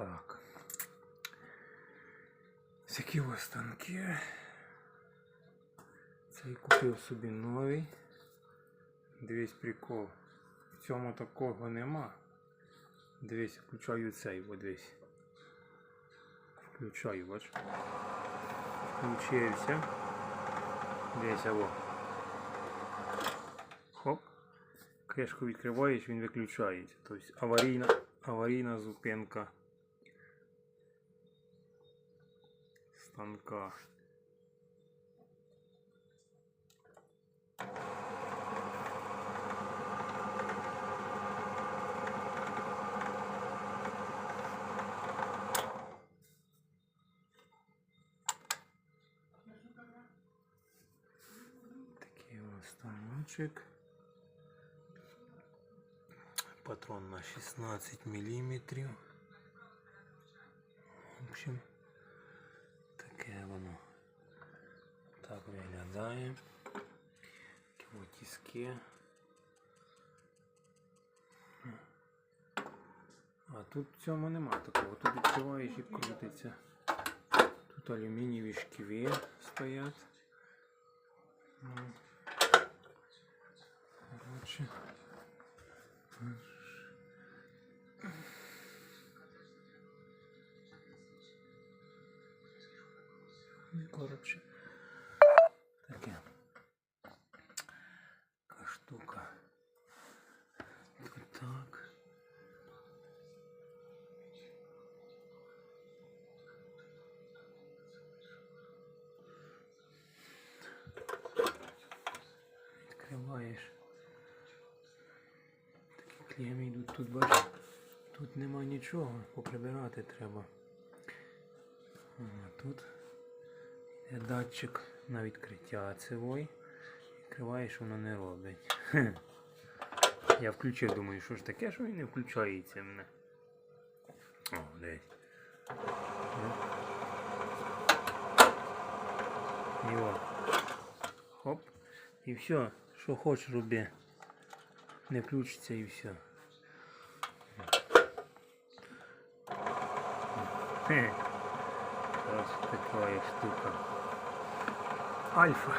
Так. Такі ось станки. Цей купив собі новий. Дивись прикол. В цьому такого нема. Дивись, включаю цей, от дивись. Включаю, бач. Включився. Дивись, аво. Хоп. Кришку відкриваєш, він виключається. Тобто аварійна, аварійна зупинка станка. Такий ось станочок. Патрон на 16 миллиметрів. В общем, виглядає. Такі тіски. А тут цьому нема такого. Тут відкриваєш крутиться. Тут алюмінієві шківи стоять. Ну. Коротше. Таке. Така штука. Так. Відкриваєш. Такі клеми йдуть тут, бачиш. Тут нема нічого, поприбирати треба. А тут датчик на відкриття цивой. Відкриваєш, воно не робить. Я включив, думаю, що ж таке, що він не включається мене. О, десь. І от. Хоп. І все. Що хочеш роби. Не включиться і все. Хе. Ось така штука. Альфа.